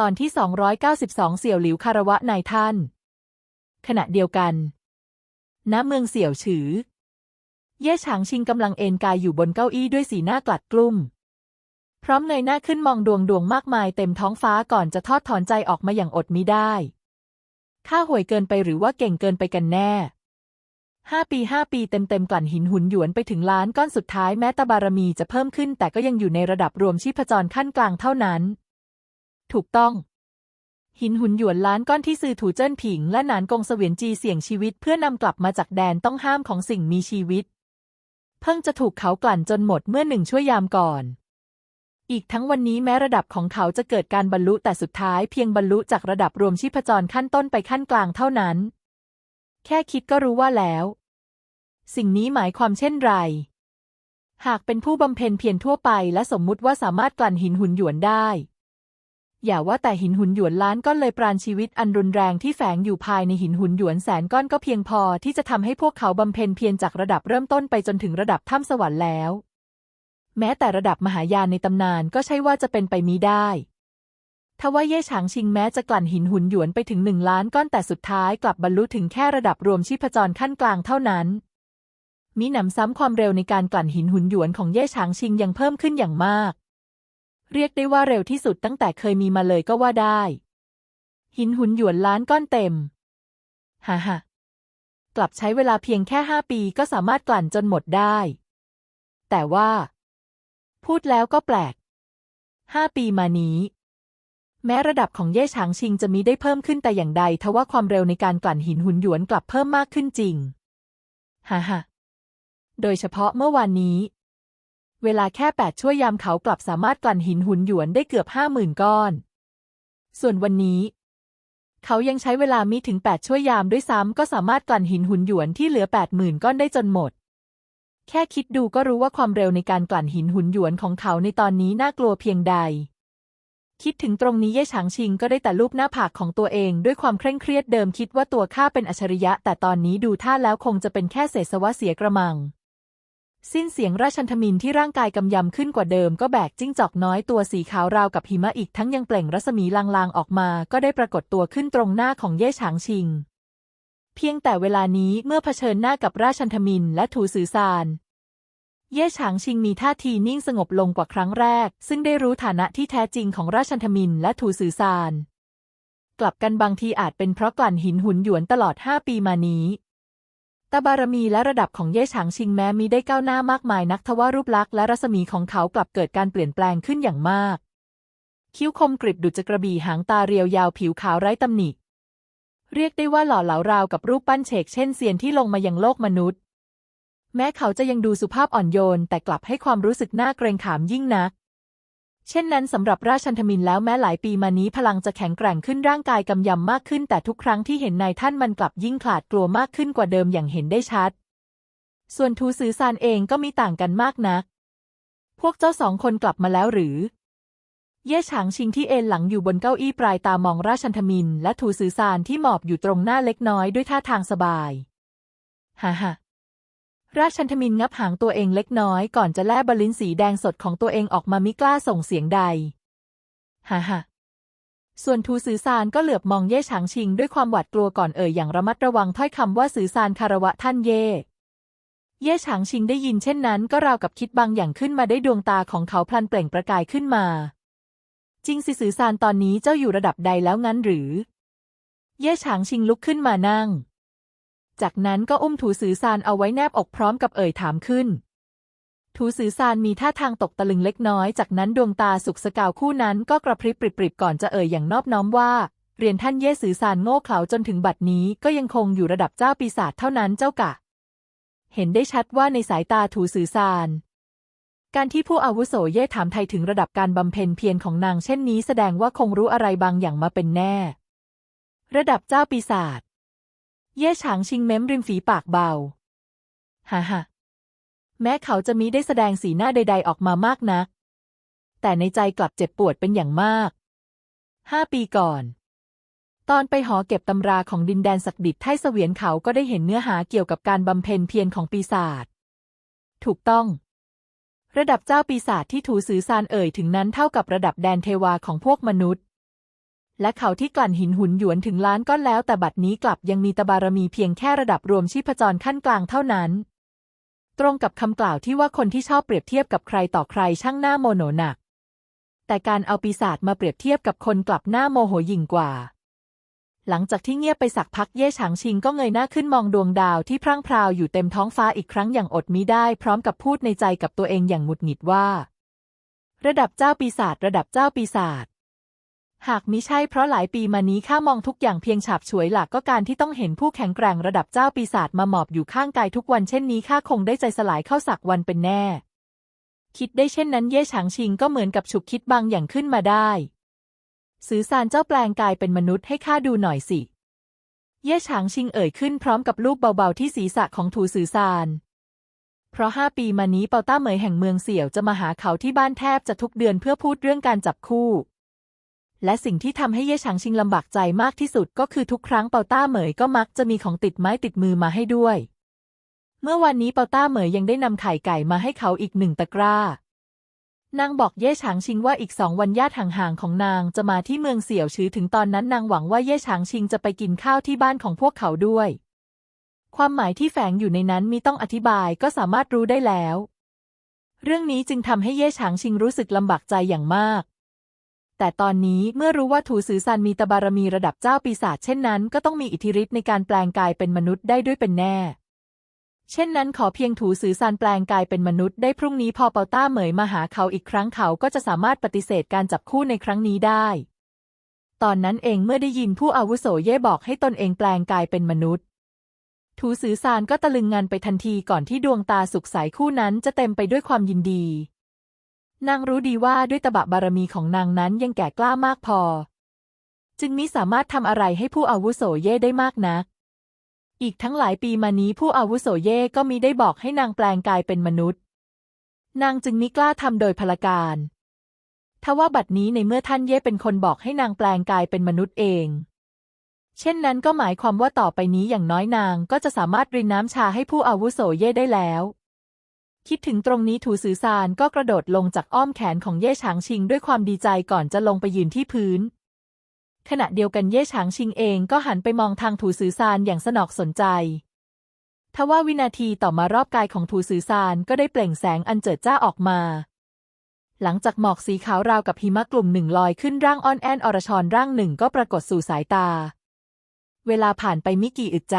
ตอนที่ 292 เสี่ยวหลิวคารวะนายท่าน ขณะเดียวกัน ณเมืองเสี่ยวฉือ เย่ฉางชิงกำลังเอนกายอยู่บนเก้าอี้ด้วยสีหน้ากลัดกลุ้ม พร้อมเงยหน้าขึ้นมองดวงดวงมากมายเต็มท้องฟ้าก่อนจะทอดถอนใจออกมาอย่างอดมิได้ ข้าห่วยเกินไปหรือว่าเก่งเกินไปกันแน่ห้าปีห้าปีเต็มๆกลั่นหินหุนหยวนไปถึงล้านก้อนสุดท้ายแม้ตบารมีจะเพิ่มขึ้นแต่ก็ยังอยู่ในระดับรวมชีพจรขั้นกลางเท่านั้น ถูกต้อง หินหุ่นหยวนล้านก้อนที่ซือถูเจิ้นผิง และหนานกงเสวียนจีเสี่ยงชีวิต เพื่อนำกลับมาจากแดนต้องห้ามของสิ่งมีชีวิต เพิ่งจะถูกเขากลั่นจนหมดเมื่อหนึ่งชั่วยามก่อน อีกทั้งวันนี้แม้ระดับของเขาจะเกิดการบรรลุแต่สุดท้ายเพียงบรรลุจากระดับรวมชีพจรขั้นต้นไปขั้นกลางเท่านั้น แค่คิดก็รู้ว่าแล้ว สิ่งนี้หมายความเช่นไรหากเป็นผู้บำเพ็ญเพียรทั่วไปและสมมุติว่าสามารถกลั่นหินหุ่นหยวนได้ อย่าว่าแต่หินหุนหยวนล้านก้อนเลยปราณชีวิตอันรุนแรงที่แฝงอยู่ภายในหินหุนหยวนแสนก้อนก็เพียงพอที่จะทำให้พวกเขาบำเพ็ญเพียรจากระดับเริ่มต้นไปจนถึงระดับถ้ำสวรรค์แล้ว แม้แต่ระดับมหายานในตำนานก็ใช่ว่าจะเป็นไปมิได้ทว่าเย่ฉางชิงแม้จะกลั่นหินหุนหยวนไปถึงหนึ่งล้านก้อนแต่สุดท้ายกลับบรรลุถึงแค่ระดับรวมชีพจรขั้นกลางเท่านั้นมิหนำซ้ำความเร็วในการกลั่นหินหุนหยวนของเย่ฉางชิงยังเพิ่มขึ้นอย่างมาก เรียกได้ว่าเร็วที่สุดตั้งแต่เคยมีมาเลยก็ว่าได้ หินหุนหยวนล้านก้อนเต็ม ฮ่าฮ่ากลับใช้เวลาเพียงแค่ห้าปีก็สามารถกลั่นจนหมดได้ แต่ว่า พูดแล้วก็แปลกห้าปีมานี้ แม้ระดับของเย่ฉางชิงจะมีได้เพิ่มขึ้นแต่อย่างใดทว่าความเร็วในการกลั่นหินหุนหยวนกลับเพิ่มมากขึ้นจริง ฮ่าฮ่าโดยเฉพาะเมื่อวานนี้ เวลาแค่แปดชั่วยามเขากลับสามารถกลั่นหินหุนหยวนได้เกือบห้าหมื่นก้อน ส่วนวันนี้ เขายังใช้เวลามีถึงแปดชั่วยามด้วยซ้ำก็สามารถกลั่นหินหุนหยวนที่เหลือแปดหมื่นก้อนได้จนหมด แค่คิดดูก็รู้ว่าความเร็วในการกลั่นหินหุนหยวนของเขาในตอนนี้น่ากลัวเพียงใด คิดถึงตรงนี้เย่ฉางชิงก็ได้แต่รูปหน้าผากของตัวเองด้วยความเคร่งเครียดเดิมคิดว่าตัวข้าเป็นอัจฉริยะ แต่ตอนนี้ดูท่าแล้วคงจะเป็นแค่เศษสวะเสียกระมัง สิ้นเสียงราชันทมินที่ร่างกายกำยำขึ้นกว่าเดิมก็แบกจิ้งจอกน้อยตัวสีขาวราวกับหิมะอีกทั้งยังเปล่งรัศมีลางๆออกมาก็ได้ปรากฏตัวขึ้นตรงหน้าของเย่ฉางชิง เพียงแต่เวลานี้เมื่อเผชิญหน้ากับราชันทมินและถูสือซาน เย่ฉางชิงมีท่าทีนิ่งสงบลงกว่าครั้งแรก ซึ่งได้รู้ฐานะที่แท้จริงของราชันทมินและถูสือซาน กลับกันบางทีอาจเป็นเพราะกลั่นหินหุนหยวนตลอดห้าปีมานี้ ตาบารมีและระดับของเย่ฉางชิงแม้มีได้ก้าวหน้ามากมายนักทว่ารูปลักษณ์และรัศมีของเขากลับเกิดการเปลี่ยนแปลงขึ้นอย่างมาก คิ้วคมกริบดุจกระบี่หางตาเรียวยาวผิวขาวไร้ตำหนิ เรียกได้ว่าหล่อเหลาราวกับรูปปั้นเฉกเช่นเซียนที่ลงมายังโลกมนุษย์ แม้เขาจะยังดูสุภาพอ่อนโยน แต่กลับให้ความรู้สึกน่าเกรงขามยิ่งนัก เช่นนั้นสำหรับราชันทมินแล้วแม้หลายปีมานี้พลังจะแข็งแกร่งขึ้นร่างกายกำยำมากขึ้น แต่ทุกครั้งที่เห็นนายท่านมันกลับยิ่งขลาดกลัวมากขึ้นกว่าเดิมอย่างเห็นได้ชัด ส่วนทูซือซานเองก็มีต่างกันมากนัก พวกเจ้าสองคนกลับมาแล้วหรือ เย่ฉางชิงที่เอนหลังอยู่บนเก้าอี้ปลายตามองราชันทมิน และทูซือซานที่หมอบอยู่ตรงหน้าเล็กน้อยด้วยท่าทางสบาย ฮ่าฮ่า ราชันทมินงับหางตัวเองเล็กน้อยก่อนจะแล่บลิ้นสีแดงสดของตัวเองออกมามิกล้าส่งเสียงใดฮ่าฮ่าส่วนทูซือซานก็เหลือบมองเย่ฉางชิงด้วยความหวาดกลัวก่อนเอ่ยอย่างระมัดระวังถ้อยคำว่าซือซานคารวะท่านเย่เย่ฉางชิงได้ยินเช่นนั้นก็ราวกับคิดบางอย่างขึ้นมาได้ดวงตาของเขาพลันเปล่งประกายขึ้นมา จริงสิซือซานตอนนี้เจ้าอยู่ระดับใดแล้วงั้นหรือ เย่ฉางชิงลุกขึ้นมานั่ง จากนั้นก็อุ้มถูซือซานเอาไว้แนบอกพร้อมกับเอ่ยถามขึ้น ถูซือซานมีท่าทางตกตะลึงเล็กน้อย จากนั้นดวงตาสุกสกาวคู่นั้นก็กระพริบปริบๆก่อนจะเอ่ยอย่างนอบน้อมว่า เรียนท่านเย่ซือซานโง่เขลาจนถึงบัดนี้ก็ยังคงอยู่ระดับเจ้าปีศาจเท่านั้นเจ้ากะ เห็นได้ชัดว่าในสายตาถูซือซานการที่ผู้อาวุโสเย่ถามไทยถึงระดับการบำเพ็ญเพียรของนางเช่นนี้แสดงว่าคงรู้อะไรบางอย่างมาเป็นแน่ ระดับเจ้าปีศาจ เย่ฉางชิงเม้มริมฝีปากเบาฮ่าฮ่าแม้เขาจะมิได้แสดงสีหน้าใด ๆ ออกมามากนัก แต่ในใจกลับเจ็บปวดเป็นอย่างมาก ห้าปีก่อน ตอนไปหอเก็บตำราของดินแดนศักดิษฐ์ไทเสวียนเขาก็ได้เห็นเนื้อหาเกี่ยวกับการบำเพ็ญเพียรของปีศาจ ถูกต้อง ระดับเจ้าปีศาจที่ถูสือซานเอ่ยถึงนั้นเท่ากับระดับแดนเทวาของพวกมนุษย์ และเขาที่กลั่นหินหุนหยวนถึงล้านก้อนแล้ว แต่บัดนี้กลับยังมีตบารมีเพียงแค่ระดับรวมชีพจรขั้นกลางเท่านั้น ตรงกับคำกล่าวที่ว่าคนที่ชอบเปรียบเทียบกับใครต่อใครช่างหน้าโมโหหนัก แต่การเอาปีศาจมาเปรียบเทียบกับคนกลับหน้าโมโหยิ่งกว่า หลังจากที่เงียบไปสักพักเย่ฉางชิงก็เงยหน้าขึ้นมองดวงดาวที่พร่างพราวอยู่เต็มท้องฟ้าอีกครั้งอย่างอดมิได้พร้อมกับพูดในใจกับตัวเองอย่างหงุดหงิดว่า ระดับเจ้าปีศาจระดับเจ้าปีศาจ หากมิใช่เพราะหลายปีมานี้ข้ามองทุกอย่างเพียงฉาบฉวยหลักก็การที่ต้องเห็นผู้แข็งแกร่งระดับเจ้าปีศาจมาหมอบอยู่ข้างกายทุกวันเช่นนี้ข้าคงได้ใจสลายเข้าสักวันเป็นแน่ คิดได้เช่นนั้นเย่ฉางชิงก็เหมือนกับฉุกคิดบางอย่างขึ้นมาได้สือซานเจ้าแปลงกายเป็นมนุษย์ให้ข้าดูหน่อยสิ เย่ฉางชิงเอ่ยขึ้นพร้อมกับลูกเบาๆที่ศีรษะของถูสือซานเพราะห้าปีมานี้เปาต้าเหมยแห่งเมืองเสี่ยวจะมาหาเขาที่บ้านแทบจะทุกเดือนเพื่อพูดเรื่องการจับคู่ และสิ่งที่ทำให้เย่ฉางชิงลำบากใจมากที่สุดก็คือทุกครั้งเปาต้าเหมยก็มักจะมีของติดไม้ติดมือมาให้ด้วย เมื่อวันนี้เปาต้าเหมยยังได้นำไข่ไก่มาให้เขาอีกหนึ่งตะกร้า นางบอกเย่ฉางชิงว่าอีกสองวันญาติห่างๆของนางจะมาที่เมืองเสี่ยวชื้อถึงตอนนั้นนางหวังว่าเย่ฉางชิงจะไปกินข้าวที่บ้านของพวกเขาด้วย ความหมายที่แฝงอยู่ในนั้นมีต้องอธิบายก็สามารถรู้ได้แล้ว เรื่องนี้จึงทำให้เย่ฉางชิงรู้สึกลำบากใจอย่างมาก แต่ตอนนี้เมื่อรู้ว่าถูซือซันมีตบารมีระดับเจ้าปีศาจเช่นนั้น ก็ต้องมีอิทธิฤทธิ์ในการแปลงกายเป็นมนุษย์ได้ด้วยเป็นแน่ เช่นนั้นขอเพียงถูซือซานแปลงกายเป็นมนุษย์ได้พรุ่งนี้พอเปาต้าเหมยมาหาเขาอีกครั้งเขาก็จะสามารถปฏิเสธการจับคู่ในครั้งนี้ได้ ตอนนั้นเองเมื่อได้ยินผู้อาวุโสเย่บอกให้ตนเองแปลงกายเป็นมนุษย์ถูซือซานก็ตะลึงงานไปทันทีก่อนที่ดวงตาสุขใสคู่นั้นจะเต็มไปด้วยความยินดี นางรู้ดีว่าด้วยตบะบารมีของนางนั้นยังแก่กล้ามากพอ จึงมิสามารถทำอะไรให้ผู้อาวุโสเย่ได้มากนัก อีกทั้งหลายปีมานี้ผู้อาวุโสเย่ก็มิได้บอกให้นางแปลงกายเป็นมนุษย์ นางจึงมิกล้าทำโดยพลการทว่าบัดนี้ในเมื่อท่านเย่เป็นคนบอกให้นางแปลงกายเป็นมนุษย์เอง เช่นนั้นก็หมายความว่าต่อไปนี้อย่างน้อยนางก็จะสามารถรินน้ำชาให้ผู้อาวุโสเย่ได้แล้ว คิดถึงตรงนี้ถูสือซานก็กระโดดลงจากอ้อมแขนของเย่ฉางชิงด้วยความดีใจก่อนจะลงไปยืนที่พื้น ขณะเดียวกันเย่ฉางชิงเองก็หันไปมองทางถูสือซานอย่างสนอกสนใจทว่าวินาทีต่อมารอบกายของถูสือซานก็ได้เปล่งแสงอันเจิดจ้าออกมา หลังจากหมอกสีขาวราวกับหิมะกลุ่มหนึ่งลอยขึ้นร่างอ้อนแอนอรชรร่างหนึ่งก็ปรากฏสู่สายตา เวลาผ่านไปไม่กี่อึดใจ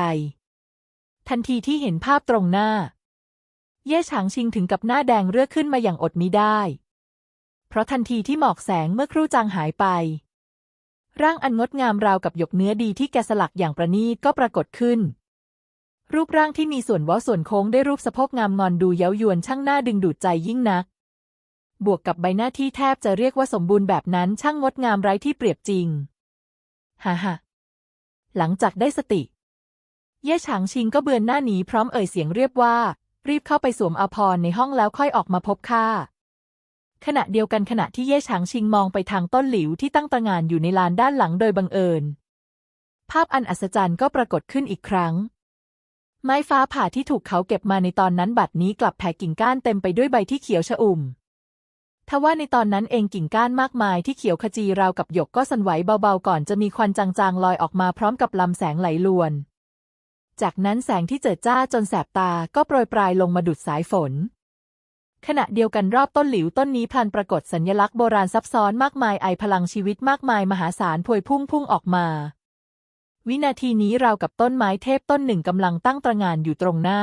ทันทีที่เห็นภาพตรงหน้า เย่ฉางชิงถึงกับหน้าแดงเรือขึ้นมาอย่างอดมิได้ เพราะทันทีที่หมอกแสงเมื่อครู่จางหายไป ร่างอันงดงามราวกับหยกเนื้อดีที่แกสลักอย่างประณีตก็ปรากฏขึ้น รูปร่างที่มีส่วนว้าส่วนโค้งได้รูปสะโพกงามงอนดูเย้ายวนช่างหน้าดึงดูดใจยิ่งนัก บวกกับใบหน้าที่แทบจะเรียกว่าสมบูรณ์แบบนั้นช่างงดงามไร้ที่เปรียบจริงฮ่าฮ่าหลังจากได้สติ เย่ฉางชิงก็เบือนหน้าหนีพร้อมเอ่ยเสียงเรียบว่า รีบเข้าไปสวมอภรในห้องแล้วค่อยออกมาพบข้าขณะเดียวกันขณะที่เย่ฉางชิงมองไปทางต้นหลิวที่ตั้งตระหง่านอยู่ในลานด้านหลังโดยบังเอิญ ภาพอันอัศจรรย์ก็ปรากฏขึ้นอีกครั้ง ไม้ฟ้าผ่าที่ถูกเขาเก็บมาในตอนนั้นบัดนี้กลับแผ่กิ่งก้านเต็มไปด้วยใบที่เขียวชอุ่มทว่าในตอนนั้นเองกิ่งก้านมากมายที่เขียวขจีราวกับหยกก็สั่นไหวเบาๆก่อนจะมีควันจางๆลอยออกมาพร้อมกับลำแสงไหลลวน จากนั้นแสงที่เจิดจ้าจนแสบตาก็โปรยปลายลงมาดุดสายฝน ขณะเดียวกันรอบต้นหลิวต้นนี้พลันปรากฏสัญลักษณ์โบราณซับซ้อนมากมายไอพลังชีวิตมากมายมหาศาลพวยพุ่งพุ่งออกมา วินาทีนี้เรากับต้นไม้เทพต้นหนึ่งกำลังตั้งตระหง่านอยู่ตรงหน้า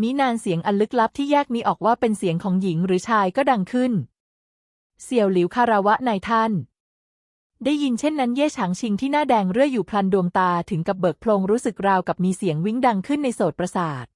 มินานเสียงอันลึกลับที่แยกมีออกว่าเป็นเสียงของหญิงหรือชายก็ดังขึ้น เสี่ยวหลิวคาราวะนายท่าน ได้ยินเช่นนั้นเย่ฉางชิงที่หน้าแดงเรื่อยอยู่พลันดวงตาถึงกับเบิกโพลงรู้สึกราวกับมีเสียงวิ้งดังขึ้นในโสดประสาท